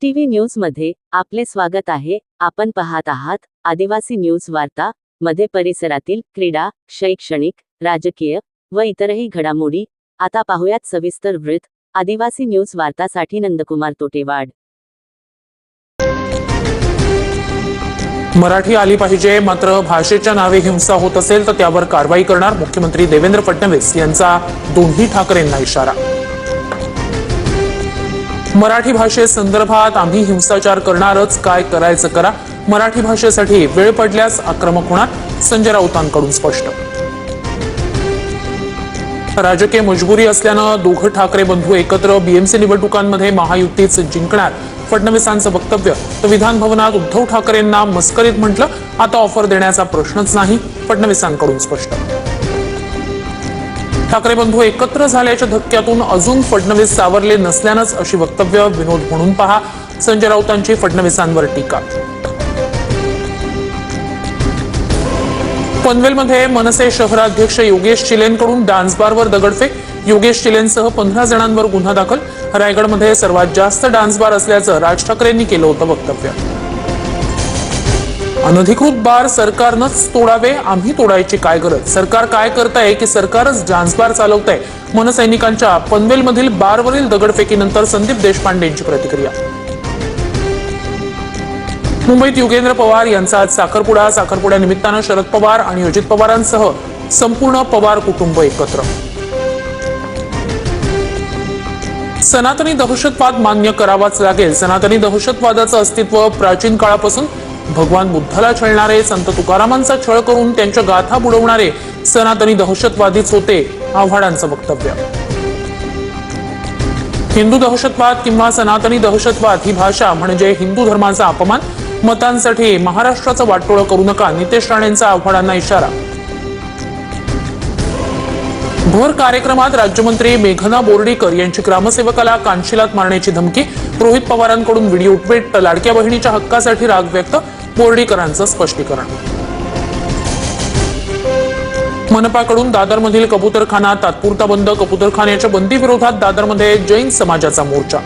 TV न्यूजमध्ये आपले स्वागत आहे. आपण पाहत आहात आदिवासी न्यूज वार्ता मध्ये परिसरातील क्रीडा शैक्षणिक राजकीय व इतरही घडामोडी. आता पाहुयात सविस्तर वृत्त. आदिवासी न्यूज वार्तासाठी नंदकुमार तोटेवाड. मराठी आली पाहिजे मात्र भाषेच्या नावे हिंसा होत असेल तर त्यावर कारवाई करणार मुख्यमंत्री देवेंद्र फडणवीस यांचा दोन्ही ठाकरेंना इशारा. मराठी भाषेसंदर्भात आम्ही हिंसाचार करणारच. काय करायचं करा. मराठी भाषेसाठी वेळ पडल्यास आक्रमक होणार. संजय राऊतांकडून स्पष्ट. राजकीय मजबुरी असल्यानं दोघं ठाकरे बंधू एकत्र बीएमसी निवडणुकांमध्ये महायुतीच जिंकणार. फडणवीसांचं वक्तव्य. तर विधान भवनात उद्धव ठाकरेंना मस्करीत म्हटलं. आता ऑफर देण्याचा प्रश्नच नाही. फडणवीसांकडून स्पष्ट. ठाकरे बंधू एकत्र झाल्याच्या धक्क्यातून अजून फडणवीस सावरले नसल्यानंच अशी वक्तव्य विनोद म्हणून पहा. संजय राऊतांची फडणवीसांवर टीका. पनवेलमध्ये मनसे शहराध्यक्ष योगेश चिलेनकडून डान्स बारवर दगडफेक. योगेश चिलेनसह पंधरा जणांवर गुन्हा दाखल. रायगडमध्ये सर्वात जास्त डान्स बार असल्याचं राज ठाकरेंनी केलं होतं वक्तव्य. अनधिकृत बार सरकारनंच तोडावे आम्ही तोडायची काय गरज? सरकार काय करताय की सरकारच जान्सबार चालवतंय? मनसैनिकांच्या पनवेलमधील बारवरील दगडफेकीनंतर संदीप देशपांडेंची प्रतिक्रिया. मुंबईत युगेंद्र पवार यांचा आज साखरपुडा. साखरपुड्या निमित्तानं शरद पवार आणि अजित पवारांसह संपूर्ण पवार कुटुंब एकत्र. सनातनी दहशतवाद मान्य करावाच लागेल. सनातनी दहशतवादाचं अस्तित्व प्राचीन काळापासून भगवान बुद्धाला छळणारे संत तुकारामांचा छळ करून त्यांच्या गाथा बुडवणारे सनातनी दहशतवादीच होते आव्हाडांचं वक्तव्य. हिंदू दहशतवाद किंवा सनातनी दहशतवाद ही भाषा म्हणजे हिंदू धर्माचा अपमान मतांसाठी महाराष्ट्राचं वाटोळं करू नका नितेश राणेंचा आव्हाडांना इशारा. भर कार्यक्रमात राज्यमंत्री मेघना बोर्डीकर यांची ग्रामसेवकाला कानशिलात मारण्याची धमकी रोहित पवारांकडून व्हिडिओ ट्विट लाडक्या बहिणीच्या हक्कासाठी राग व्यक्त बोर्डीकरांचं स्पष्टीकरण. मनपाकडून दादरमधील कबुतरखाना तात्पुरता बंद कबूतरखान्याच्या बंदी विरोधात दादरमध्ये जैन समाजाचा मोर्चा.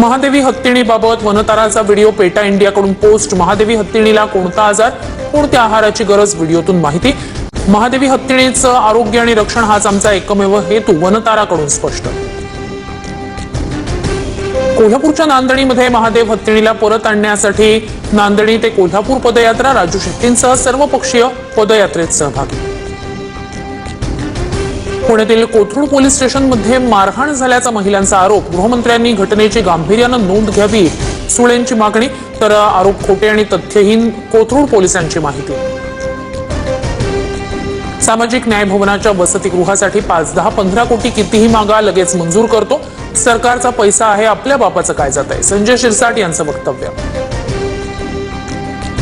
महादेवी हत्तीणीबाबत वनताराचा व्हिडिओ पेटा इंडियाकडून पोस्ट महादेवी हत्तीणीला कोणता आजार? कोणत्या आहाराची गरज व्हिडिओतून माहिती. महादेवी हत्तीणीचं आरोग्य आणि रक्षण हाच आमचा एकमेव हेतू वनताराकडून स्पष्ट. कोल्हापूरच्या नांदणीमध्ये महादेव हत्तीणीला परत आणण्यासाठी नांदणी ते कोल्हापूर पदयात्रा राजू शेट्टींसह सर्वपक्षीय पदयात्रेत सहभागी. पुण्यातील कोथरूड पोलीस स्टेशनमध्ये मारहाण झाल्याचा महिलांचा आरोप गृहमंत्र्यांनी घटनेची गांभीर्यानं नोंद घ्यावी सुळेंची मागणी तर आरोप खोटे आणि तथ्यहीन कोथरूड पोलिसांची माहिती. सामाजिक न्याय भवनाच्या वसतिगृहासाठी पाच दहा पंधरा कोटी कितीही मागा लगेच मंजूर करतो. सरकारचा पैसा आहे आपल्या बापाचं काय जात आहे? संजय शिरसाट यांचं वक्तव्य.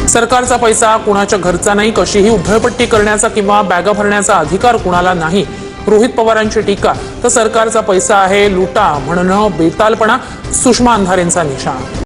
सरकारचा पैसा कुणाच्या घरचा नाही कशीही उधळपट्टी करण्याचा किंवा बॅगा भरण्याचा अधिकार कुणाला नाही रोहित पवारांची टीका तर सरकारचा पैसा आहे लुटा म्हणणं बेतालपणा सुषमा अंधारेंचा निशाणा.